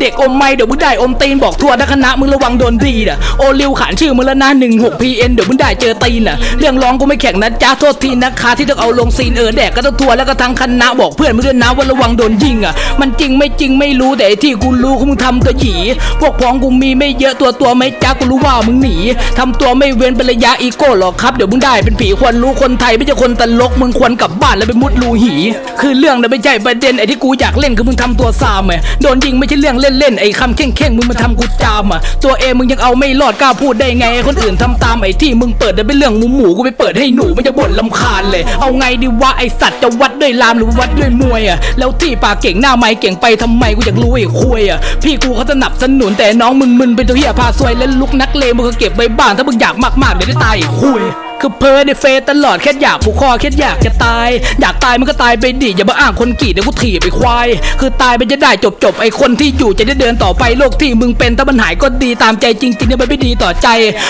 เด็กอมไม่เดี๋ยวมึงได้อมตีนบอกทั่วทั้งคณะมึงระวังโดนดีนะโอลิวขานชื่อมึงแล้วนะ16 PN เอ็นเดี๋ยวมึงได้เจอตีนนะเรื่องร้องกูไม่แข่งนะจ้าโทษทีนะคะที่ต้องเอาลงซีนเออแดกก็ต้องทัวร์แล้วก็ทั้งคณะบอกเพื่อนมึงด้วยนะว่าระวังโดนยิงอะมันจริงไม่จริงไม่รู้แต่ที่กูรู้คือมึงทำตัวหยีพวกพ้องกูมีไม่เยอะตัวตัวไม่จ้ากูรู้ว่ามึงหนีทำตัวไม่เว้นเป็นระยะอีโก้หรอกครับเดี๋ยวมึงได้เป็นผีควรรู้คนไทยไม่ใช่คนตลกมึงควรกลับบ้านแล้วไปมุดรูหี คือเรื่องนั้นไม่ใช่ประเด็นไอ้ที่กูอยากเล่นคือมึงทำตัวซามไงโดนยิงไม่ใช่เรื่องเล่นๆไอ้คำเข่งๆมึงมาทำกูจามอะตัวเองมึงยังเอาไม่รอดกล้าพูดได้ไงคนอื่นทำตามไอ้ที่มึงเปิดแต่เป็นเรื่องหมูหมูกูไปเปิดให้หนูมันจะบ่นลำคาญเลย เอาไงดีวะไอสัตว์จะวัดด้วยลามหรือวัดด้วยมวยอะแล้วที่ปากเก่งหน้าไม้เก่งไปทำไมกูอยากรู้ไอ้คุยอะพี่กูเขาสนับสนุนแต่น้องมึงมึนเป็นตัวเหี้ยพาซวยและลุกนักเลงมึงก็เก็บไว้บ้านถ้ามึงอยากมากๆเดี๋ยวได้ตายไอ้คุย คือเพ้อในเฟซตลอดแค่อยากผูกคอแค่อยากจะตาย อยากตายมันก็ตายไปดิอย่ามาอ้างคนกรีดเดี๋ยวกูถีบไปควาย คือตายไปจะได้จบจบไอคนที่อยู่จะได้เดินต่อไปโลกที่มึงเป็นถ้ามันหายก็ดีตามใจจริงๆเนี่ยมันไม่ดีต่อใจ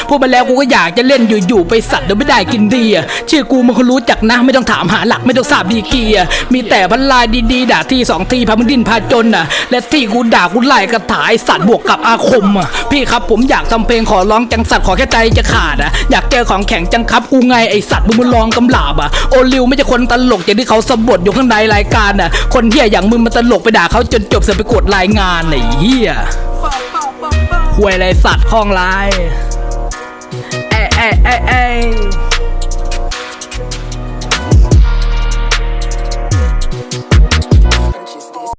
พูดมาแล้วกูก็อยากจะเล่นอยู่ๆไปสัตว์เดี๋ยวไม่ได้กินดีอะชื่อกูมันคนรู้จักนะไม่ต้องถามหาหลักไม่ต้องทราบดีกรีอะมีแต่พันลายดีๆด่าที่สองทีพามึงดิ้นพาจนอะและที่กูด่ากูไล่กระถายสัตว์บวกกับอาคมอะพี่ครับผมอยากทำเพลงขอร้องจังสัตว์ขอแค่ใจจะขาดอะอยากเจอของแข็งจังครับกูไงไอสัตว์มึงมาลองกำลาบอะโอลิวไม่ใช่คนตลกอย่างที่เขาสบดอยู่ข้างในรายการอะ คนเฮียอย่างมึงมาตลกไปด่าเขาจนจบเสร็จไปกดรายงานไอ้เฮียควยไรสัตว์ข้องลายเอ้เอ้เอ้ยเอ้ย